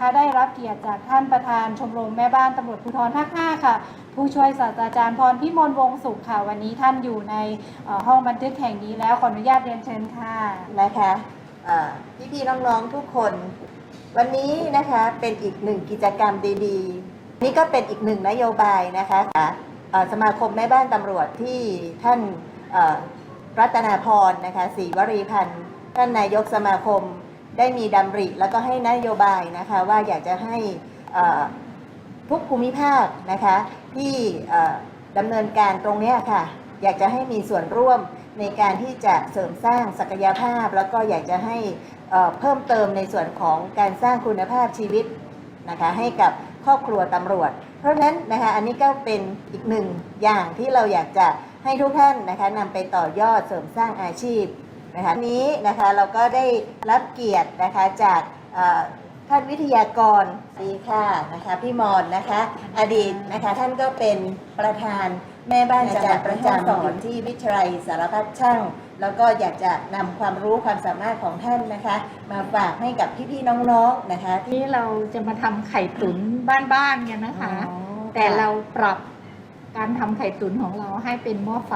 นะคะได้รับเกียรติจากท่านประธานชมรมแม่บ้านตำรวจภูธรภาค5ค่ะ ผู้ช่วยศาสตราจารย์พรพิมลวงสุขค่ะ วันนี้ท่านอยู่ในห้องบันทึกแห่งนี้แล้วขออนุญาตเรียนเชิญค่ะนะคะพี่พี่ๆน้องๆทุกคน วันนี้นะคะเป็นอีกหนึ่งกิจกรรมดีๆ นี่ก็เป็นอีกหนึ่งนโยบายนะคะเอ่อสมาคมแม่บ้านตำรวจที่ท่านรัตนาพรนะคะศรีวรีพันธ์ท่านนายกสมาคม ได้มีดำริ แล้วก็ให้นโยบายนะคะว่าอยากจะให้ทุกภูมิภาคนะคะที่ดำเนินการตรงนี้ค่ะ อยากจะให้มีส่วนร่วมในการที่จะเสริมสร้างศักยภาพ แล้วก็อยากจะให้เอ่อเพิ่มเติมในส่วนของการสร้างคุณภาพชีวิตนะคะให้กับครอบครัวตำรวจ เพราะฉะนั้นนะคะอันนี้ก็เป็นอีกหนึ่งอย่างที่เราอยากจะให้ทุกท่านนะคะนำไปต่อยอดเสริมสร้างอาชีพ นะคะวันนี้นะคะเราก็ได้รับเกียรตินะคะจากเอ่อท่านวิทยากรดีค่ะนะคะพี่มอนนะคะ อดีตนะคะท่านก็เป็นประธานแม่บ้านจังหวัดประจำสอนที่วิทยาลัยสารพัดช่าง แล้วก็อยากจะนำความรู้ความสามารถของท่านนะคะ มาฝากให้กับพี่ๆน้องๆนะคะที่ที่เราจะมาทำไข่ตุ๋นบ้านๆกันนะคะอ๋อแต่เราปรับการทำไข่ตุ๋นของเราให้เป็นหม้อไฟ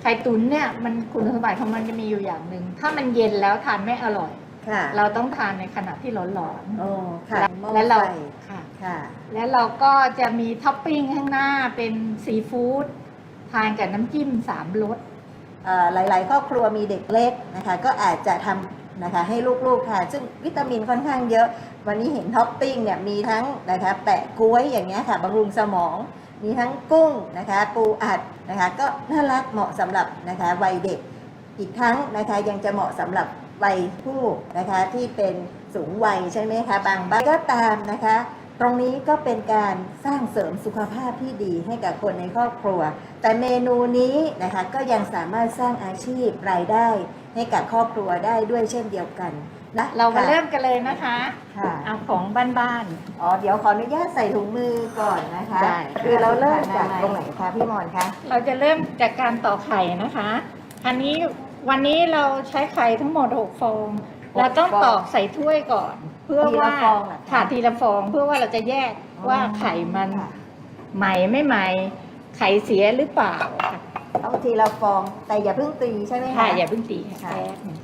ไข่ตุ๋นเนี่ยมันคุณสมบัติของมันจะมีอยู่อย่างหนึ่ง ถ้ามันเย็นแล้วทานไม่อร่อย ค่ะเราต้องทานในขณะที่ร้อนโอ้ค่ะหม้อๆแล้วเราไฟค่ะ ค่ะแล้วเราก็จะมีท็อปปิ้งข้างหน้าเป็นซีฟู้ดทานกับน้ำจิ้มสามรส เอ่อหลาย ๆ ครอบครัวมีเด็กเล็กนะคะ ก็อาจจะทำนะคะ ให้ลูก ๆ ค่ะ ซึ่งวิตามินค่อนข้างเยอะ วันนี้เห็นท็อปปิ้งเนี่ยมีทั้งนะคะ แปะกล้วยอย่างเงี้ยค่ะบำรุงสมอง มีทั้งกุ้งนะคะปูอัดนะคะก็น่ารักเหมาะสำหรับนะคะวัยเด็ก อีกทั้งนะคะยังจะเหมาะสำหรับวัยผู้นะคะที่เป็นสูงวัยใช่ไหมคะบางบ้านก็ตามนะคะตรงนี้ก็เป็นการสร้างเสริมสุขภาพที่ดีให้กับคนในครอบครัว แต่เมนูนี้นะคะก็ยังสามารถสร้างอาชีพรายได้ให้กับครอบครัวได้ด้วยเช่นเดียวกัน นะเรามาค่ะเริ่มกันเลยนะคะ ค่ะ เอาของบ้าน อ๋อ เดี๋ยวขออนุญาตใส่ถุงมือก่อนนะคะ ได้คือเราเริ่มจากได้ตรงไหนคะพี่มอนคะ ๆ เราจะเริ่มจากการต่อไข่นะคะ อันนี้วันนี้เราใช้ไข่ทั้งหมดหกฟองเราต้องตอกใส่ถ้วยก่อน เพื่อทีว่าละฟองเหรอคะค่ะทีละฟองเพื่อว่าเราจะแยกว่าไข่มันค่ะใหม่ไม่ใหม่ ไข่เสียหรือเปล่าค่ะต้องทีละฟอง แต่อย่าเพิ่งตีใช่ไหมคะ ค่ะอย่าเพิ่งตีค่ะค่ะแป๊บหนึ่ง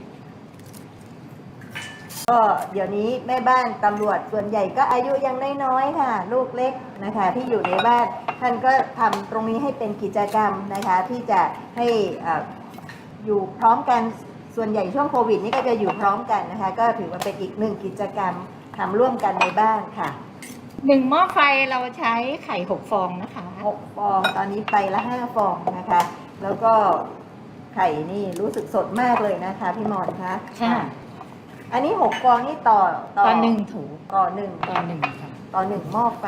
ก็เดี๋ยวนี้แม่บ้านตำรวจส่วนใหญ่ก็อายุยังน้อยๆค่ะ ลูกเล็กนะคะ ที่อยู่ในบ้านท่านก็ทำตรงนี้ให้เป็นกิจกรรมนะคะ ที่จะให้เอ่ออยู่พร้อมกันส่วนใหญ่ช่วงโควิดนี่ก็จะอยู่พร้อมกันนะคะ ก็ถือว่าเป็นอีกหนึ่งกิจกรรมทำร่วมกันในบ้านค่ะหนึ่งหม้อไฟเราใช้ไข่หกฟองนะคะหกฟองตอนนี้ไปละห้าฟองนะคะ แล้วก็ไข่นี่รู้สึกสดมากเลยนะคะ พี่มอนคะค่ะ อันนี้หกฟองนี่ต่อต่อหนึ่งถูต่อหนึ่งต่อหนึ่งค่ะต่อหนึ่งหม้อไฟ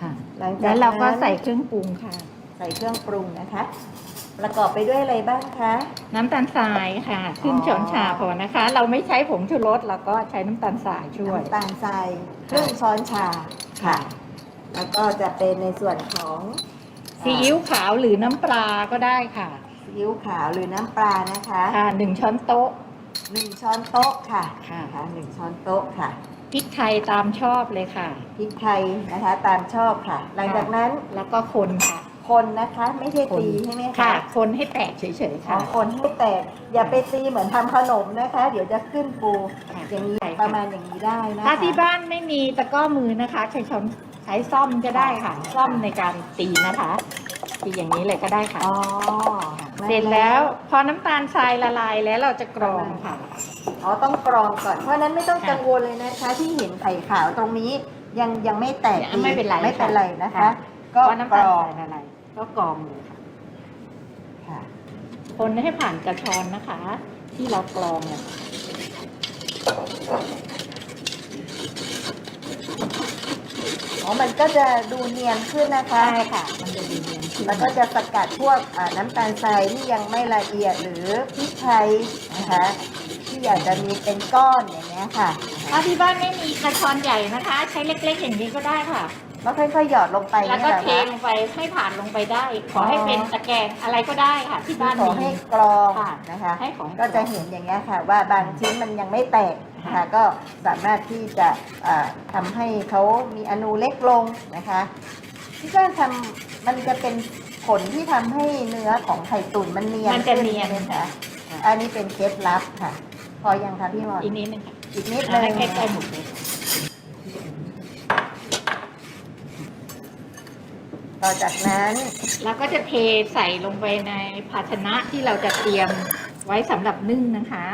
ค่ะ หลังจากแล้วเราก็นั้นใส่เครื่องปรุงค่ะ ใส่เครื่องปรุงนะคะ ประกอบไปด้วยอะไรบ้างคะ น้ำตาลทรายค่ะครึ่งอ๋อช้อนชาพอนะคะ เราไม่ใช้ผงชูรสเราก็ใช้น้ำตาลทรายช่วย น้ำตาลทรายครึ่งช้อนชาค่ะ แล้วก็จะเป็นในส่วนของซีอิ๊วขาวหรือน้ำปลาก็ได้ค่ะ ซีอิ๊วขาวหรือน้ำปลานะคะ ค่ะหนึ่งช้อนโต๊ะ หนึ่งช้อนโต๊ะค่ะค่ะนะคะหนึ่งช้อนโต๊ะค่ะพริกไทยตามชอบเลยค่ะ พริกไทยนะคะตามชอบค่ะ หลังจากนั้นแล้วก็คนค่ะ คนนะคะ ไม่ใช่คนตีใช่ไหมคะค่ะ คนให้แตกเฉยๆอ๋อค่ะ คนให้แตกอย่าไปตีเหมือนทำขนมนะคะ เดี๋ยวจะขึ้นปูค่ะอย่างนี้ใช่ค่ะ ประมาณอย่างนี้ได้นะคะ ถ้าที่บ้านไม่มีตะกร้อมือนะคะ ใช้ช้อนใช้ซ่อมก็ได้ค่ะ ซ่อมในการตีนะคะตีอย่างนี้เลยก็ได้ค่ะ อ๋อ เสร็จแล้วพอน้ำตาลทรายละลายแล้วเราจะกรองค่ะ อ๋อต้องกรองก่อนเพราะฉะนั้นไม่ต้องค่ะกังวลเลยนะคะ ที่เห็นไข่ขาวตรงนี้ยังยังไม่แตกยังไม่เป็นไรไม่เป็นไรนะคะ ค่ะ ก็เพราะน้ำกตารลองทรายละลายก็กรองเลยค่ะ ค่ะ คนให้ผ่านกระชอนนะคะ ที่เรากรองเนี่ยอ๋อมันก็จะดูเนียนขึ้นนะคะ ใช่ค่ะ มันจะดีเนียนขึ้น แล้วก็จะสกัดพวกอ่าน้ำตาลทรายที่ยังไม่ละเอียดหรือพริกไทยนะคะที่อยากจะมีเป็นก้อนอย่างเงี้ยค่ะ ถ้าที่บ้านไม่มีกระชอนใหญ่นะคะ ใช้เล็กๆอย่างนี้ก็ได้ค่ะแล้วค่อยๆหยอดลงไปแล้วเนี่ยก็เหรอเทคะลงไปให้ผ่านลงไปได้ ขอให้เป็นตะแกรงอะไรก็ได้ค่ะ ที่บ้านขอมีให้กรองค่ะนะคะให้ของก็จะเห็นอย่างเงี้ยค่ะ ว่าบางชิ้นมันยังไม่แตกนะคะก็สามารถที่จะอ่าทำให้เขามีอนูเล็กลงนะคะ ที่การทำ มันจะเป็นผลที่ทำให้เนื้อของไข่ตุ๋นมันเนียนมันจะเนียนขึ้ใช่ไหมคะอันนี้เป็นเคล็ดลับค่ะ พอยังคะพี่มอนอีกนิดนึงค่ะอีกนิดเอานึงให้ใกล้ๆหมดเลยต่อจากนั้นเราก็จะเทใส่ลงไปในภาชนะที่เราจะเตรียมไว้สำหรับนึ่งนะคะ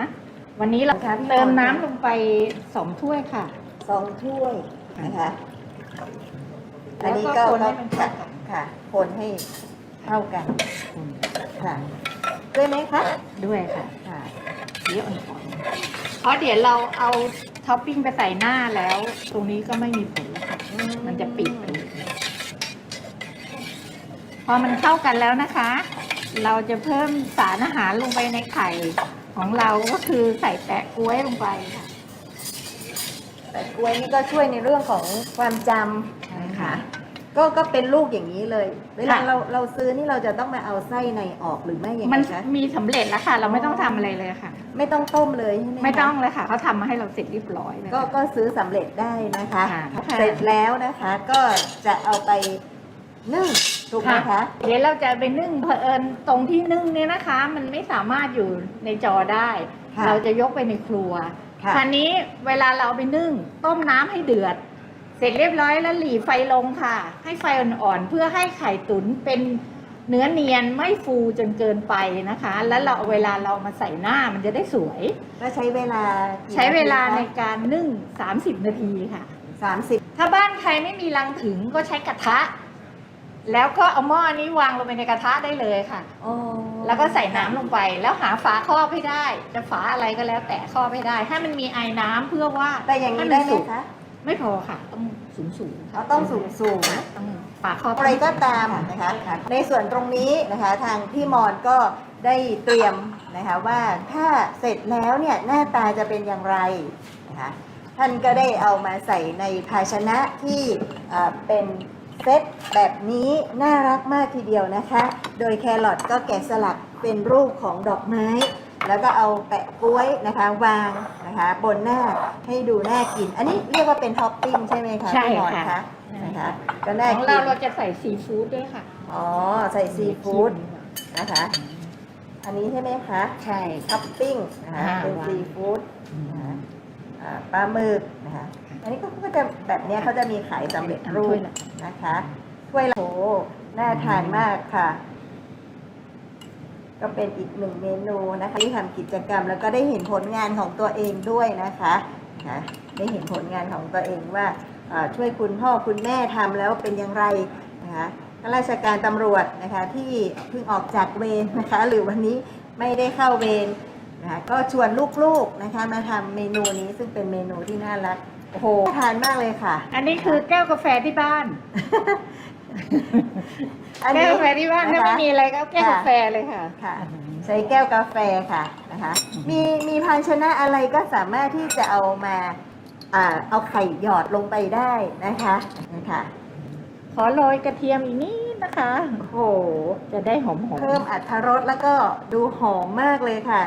วันนี้เราค่ะพี่เติมมนต์น้ำลงไปสองถ้วยค่ะ สองถ้วยนะคะ อัแล้นวนี้ก็ก็คนให้มันเข้าค่ะกัน ค่ะ คนให้เข้ากันค่ะด้วยไหมคะด้วยค่ะค่ะสีอ่อนๆเพราะเดี๋ยวเราเอาท็อปปิ้งไปใส่หน้าแล้ว ตรงนี้ก็ไม่มีผลแล้วค่ะมันจะปิดไปเลยพอมันเข้ากันแล้วนะคะ เราจะเพิ่มสารอาหารลงไปในไข่ของเราก็คือใส่แปะกล้วยลงไปค่ะ แต่กล้วยนี่ก็ช่วยในเรื่องของความจำนะคะ ก็ก็เป็นลูกอย่างนี้เลย เวลาค่ะ เราเราซื้อนี่เราจะต้องมาเอาไส้ในออกหรือไม่อย่างมันไรคะมีสำเร็จแล้วค่ะ เราไม่ต้องทำอะไรเลยค่ะ ไม่ต้องต้มเลยใช่ไหมคะไม่ต้องเลยค่ะเขาทำมาให้เราเสร็จเรียบร้อยเลย ก็ค่ะก็ซื้อสำเร็จได้นะคะค่ะ เสร็จแล้วนะคะก็จะเอาไปนึ่งถูกไหมคะ เดี๋ยวเราจะไปนึ่งเผอิญตรงที่นึ่งเนี่ยนะคะ มันไม่สามารถอยู่ในจอได้ ค่ะเราจะยกไปในครัวค่ะ คราวนี้เวลาเราเอาไปนึ่ง ต้มน้ำให้เดือดเสร็จเรียบร้อยแล้วหลีไฟลงค่ะ ให้ไฟอ่อนๆเพื่อให้ไข่ตุ๋นเป็นเนื้อเนียนไม่ฟูจนเกินไปนะคะ แล้วเราเอาเวลาเรามาใส่หน้ามันจะได้สวย ก็ใช้เวลากี่ใช้เวลาในนาทีการนึ่ง 30 นาทีค่ะคะสามสิบถ้าบ้านใครไม่มีรังถึงก็ใช้กระทะ แล้วก็เอาหม้อนี้วางลงไปในกระทะได้เลยค่ะโอ้แล้วก็ใส่น้ำลงไป แล้วหาฝาครอบให้ได้ จะฝาอะไรก็แล้วแต่ครอบให้ได้ ให้มันมีไอ้น้ำเพื่อว่าแต่อย่างนี้ให้ได้มันไหมสุกคะ ไม่พอค่ะ ต้องสูงสูงเราต้องสูงสูงต้องฝาครอบอะไรก็ตามนะคะในส่วนตรงนี้นะคะทางพี่มอนก็ได้เตรียมนะคะว่าถ้าเสร็จแล้วเนี่ยหน้าตาจะเป็นอย่างไรนะคะท่านก็ได้เอามาใส่ในภาชนะที่อ่าเป็นเซตแบบนี้น่ารักมากทีเดียวนะคะ โดยแครอทก็แกะสลักเป็นรูปของดอกไม้ แล้วก็เอาแปะกล้วยนะคะวางนะคะ บนหน้าให้ดูน่ากิน อันนี้เรียกว่าเป็นท็อปปิ้งใช่ไหมคะใช่พี่หมอนค่ะ คะนะคะก็น่าของกิเรานเราจะใส่ซีฟู้ดด้วยค่ะ อ๋อใส่ซีฟู้ดนะคะ อันนี้ใช่ไหมคะใช่ ท็อปปิ้งนะคะอ่าเป็นวาง ซีฟู้ดนะคะอ่าปลาหมึกนะคะอันนี้ก็ก็จะแบบเนี้ยเขาจะมีขายสำเร็จรูป นะคะถ้วยละโอ้น่าทานมากค่ะ ก็เป็นอีกหนึ่งเมนูนะคะที่ทำกิจกรรม แล้วก็ได้เห็นผลงานของตัวเองด้วยนะคะนะได้เห็นผลงานของตัวเองว่าอ่าช่วยคุณพ่อคุณแม่ทำแล้วเป็นอย่างไรนะคะข้าราชการตำรวจนะคะที่เพิ่งออกจากเวรนะคะ หรือวันนี้ไม่ได้เข้าเวรนะคะก็ชวนลูกๆนะคะมาทำเมนูนี้ซึ่งเป็นเมนูที่น่ารักโอ้โหน่าทานมากเลยค่ะ อันนี้คือแก้วกาแฟที่บ้าน อันแก้นี้วกาแฟที่บ้านถ้านะคะไม่มีอะไรก็เอาแก้วกาแฟเลยค่ะ ค่ะ ใช้แก้วกาแฟค่ะนะคะ มีมีภาชนะอะไรก็สามารถที่จะเอามาอ่าเอาไข่หยอดลงไปได้นะคะนะคะ ขอโรยกระเทียมอีกนิดนะคะ โอ้โห จะได้หอมหอมเพิ่มอัตรรสแล้วก็ดูหอมมากเลยค่ะ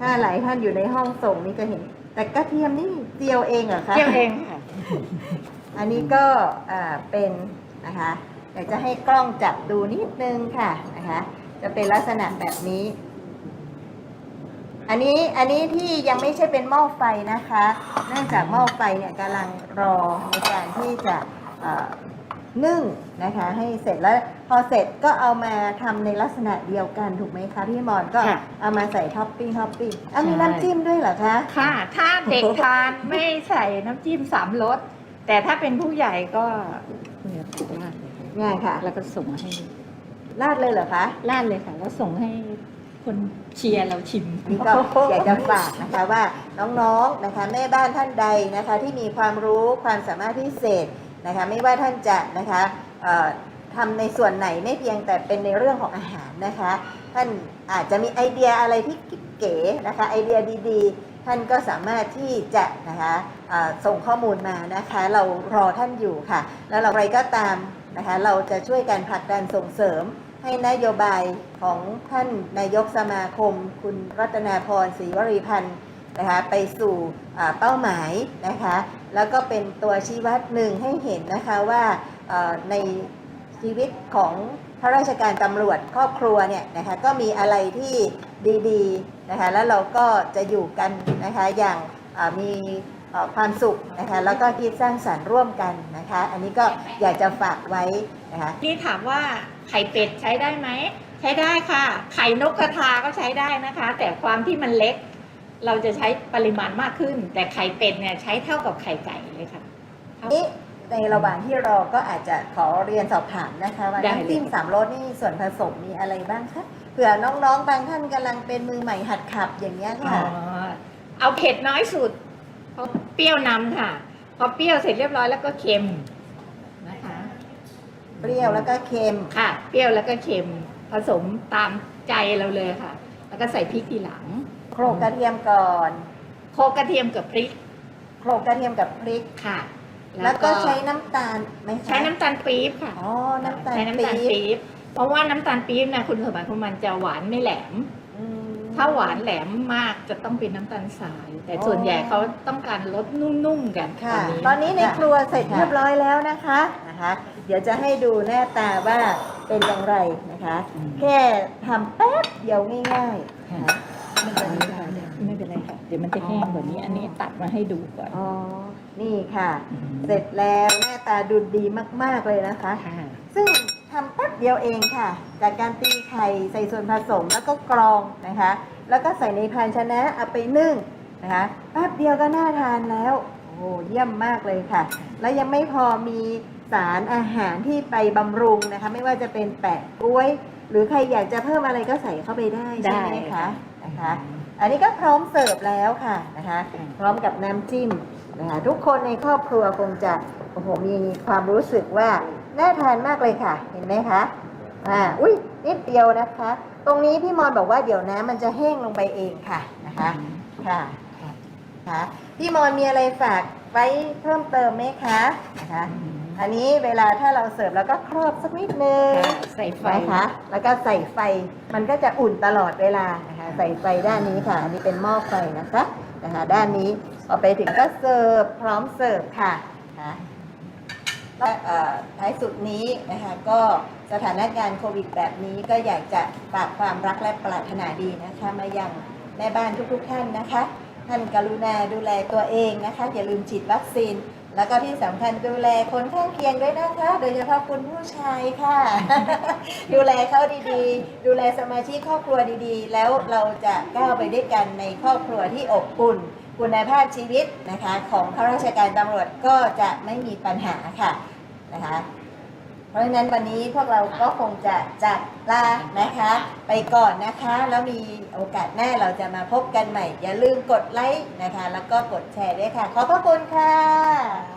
ถ้าหลายท่านอยู่ในห้องส่งนี่ก็เห็น แต่กระเทียมนี่เจียวเองเหรอคะ เจียวเองค่ะ อันนี้ก็อ่าเป็นนะคะ อยากจะให้กล้องจับดูนิดนึงค่ะนะคะ จะเป็นลักษณะแบบนี้ อันนี้อันนี้ที่ยังไม่ใช่เป็นหม้อไฟนะคะ เนื่องจากหม้อไฟเนี่ยกำลังรอในการที่จะเอ่อนึ่งนะคะให้เสร็จแล้วพอเสร็จก็เอามาทำในลักษณะเดียวกันถูกไหมคะพี่มอนก็ค่ะเอามาใส่ท็อปปิ้งท็อปปิ้งอะมีใช่น้ำจิ้มด้วยเหรอคะค่ะ ถ้าเด็กทานไม่ใส่น้ำจิ้มสามรสแต่ถ้าเป็นผู้ใหญ่ก็เนี่ยราดเลยค่ะ ง่ายค่ะ แล้วก็ส่งให้ราดเลยเหรอคะราดเลยค่ะ แล้วส่งให้คนเชียร์เราชิม นี่ก็อยากจะฝากนะคะว่าน้องๆนะคะแม่บ้านท่านใดนะคะที่มีความรู้ความสามารถพิเศษนะคะไม่ว่าท่านจะนะคะเอ่อทำในส่วนไหนไม่เพียงแต่เป็นในเรื่องของอาหารนะคะ ท่านอาจจะมีไอเดียอะไรที่กิ๊บเก๋นะคะไอเดียดีๆ ท่านก็สามารถที่จะนะคะเอ่อส่งข้อมูลมานะคะ เรารอท่านอยู่ค่ะ แล้วเราอะไรก็ตาม นะคะเราจะช่วยกันผลักดันส่งเสริมให้นโยบายของท่านนายกสมาคม คุณรัตนาพรศรีวรีพันธ์นะคะไปสู่เป้าหมายนะคะแล้วก็เป็นตัวชี้วัดหนึ่งให้เห็นนะคะว่าในชีวิตของข้าราชการตำรวจครอบครัวเนี่ยนะคะก็มีอะไรที่ดีๆนะคะแล้วเราก็จะอยู่กันนะคะอย่างมี ความสุขนะคะแล้วก็คิดสร้างสรรค์ร่วมกันนะคะ อันนี้ก็อยากจะฝากไว้นะคะนี่ถามว่าไข่เป็ดใช้ได้ไหมใช้ได้ค่ะ ไข่นกกระทาก็ใช้ได้นะคะ แต่ความที่มันเล็ก เราจะใช้ปริมาณมากขึ้น แต่ไข่เป็ดเนี่ยใช้เท่ากับไข่ไก่เลยค่ะนี้ในระหว่างที่รอก็อาจจะขอเรียนสอบถามนะคะว่าได้เลยน้ำจิ้มสามรสนี่ส่วนผสมมีอะไรบ้างคะเผื่อน้องๆบางท่านกำลังเป็นมือใหม่หัดขับอย่างเงี้ยอ๋ค่ะอเอาเผ็ดน้อยสุด เพราะเปรี้ยวนำค่ะ พอเปรี้ยวเสร็จเรียบร้อยแล้วก็เค็มนะคะ เปรี้ยวแล้วก็เค็มค่ะ เปรี้ยวแล้วก็เค็มผสมตามใจเราเลยค่ะ แล้วก็ใส่พริกทีหลัง โขลกกระเทียมก่อนโคกกระเทียมกับพริก โขลกกระเทียมกับพริกค่ะ แล้วก็ใช้น้ำตาลไหมคะใช้น้ำตาลปี๊บค่ะอ๋อน้ำตาลใช้น้ำตาลปี๊บปี๊บเพราะว่าน้ำตาลปี๊บนะคุณสมบัติของมันจะหวานไม่แหลมอืม ถ้าหวานแหลมมากจะต้องเป็นน้ำตาลทราย แต่ส่วนใหญ่เขาต้องการรสนุ่มๆกันค่ะ ตอนนี้ในครัวเสร็จเรียบร้อยแล้วนะคะนะคะ เดี๋ยวจะให้ดูหน้าตาว่าเป็นอย่างไรนะคะ แค่ทำแป๊บเดียวง่ายๆนะคะไม่เป็นไรค่ะไม่เป็นไรค่ะเดี๋ยวมันจะแห้งกว่านี้ อันนี้ตัดมาให้ดูก่อนอ๋อนี่ค่ะ เสร็จแล้วหน้าตาดูดีมากๆเลยนะคะค่ะซึ่งทำแป๊บเดียวเองค่ะ จากการตีไข่ใส่ส่วนผสมแล้วก็กรองนะคะ แล้วก็ใส่ในภาชนะเอาไปนึ่งนะคะแป๊บเดียวก็น่าทานแล้วโอ้โหเยี่ยมมากเลยค่ะ แล้วยังไม่พอมีสารอาหารที่ไปบำรุงนะคะ ไม่ว่าจะเป็นแปะกล้วย หรือใครอยากจะเพิ่มอะไรก็ใส่เข้าไปได้ใช่ไหมคะนะคะ อันนี้ก็พร้อมเสิร์ฟแล้วค่ะนะคะ พร้อมกับน้ำจิ้มนะคะทุกคนในครอบครัวคงจะโอ้โหมีความรู้สึกว่า น่าทานมากเลยค่ะ เห็นไหมคะอ่าอุ้ยนิดเดียวนะคะ ตรงนี้พี่มอนบอกว่าเดี๋ยวน้ำมันจะแห้งลงไปเองค่ะนะคะค่ะค่ะพี่มอนมีอะไรฝากไว้เพิ่มเติมไหมคะนะคะอันนี้เวลาถ้าเราเสิร์ฟแล้วก็ครอบสักนิดนึงใส่ไฟนะคะแล้วก็ใส่ไฟมันก็จะอุ่นตลอดเวลานะคะใส่ไฟด้านนี้ค่ะอันนี้เป็นหม้อไฟนะคะนะคะ ด้านนี้พอไปถึงก็เสิร์ฟพร้อมเสิร์ฟค่ะนะคะ และท้ายสุดนี้นะคะก็สถานการณ์โควิดแบบนี้ก็อยากจะฝากความรักและปรารถนาดีนะคะมายังแม่บ้านทุกๆท่านนะคะ ท่านกรุณาดูแลตัวเองนะคะ อย่าลืมฉีดวัคซีน แล้วก็ที่สำคัญดูแลคนข้างเคียงด้วยนะคะ โดยเฉพาะคุณผู้ชายค่ะ ดูแลเขาดีๆ ดูแลสมาชิกครอบครัวดีๆ แล้วเราจะก้าวไปด้วยกันในครอบครัวที่อบอุ่น คุณภาพชีวิตนะคะของข้าราชการตำรวจก็จะไม่มีปัญหาค่ะนะคะ เพราะฉะนั้นวันนี้พวกเราก็คงจะจากลานะคะ ไปก่อนนะคะ แล้วมีโอกาสหน้าเราจะมาพบกันใหม่ อย่าลืมกดไลค์นะคะ แล้วก็กดแชร์ด้วยค่ะ ขอบพระคุณค่ะ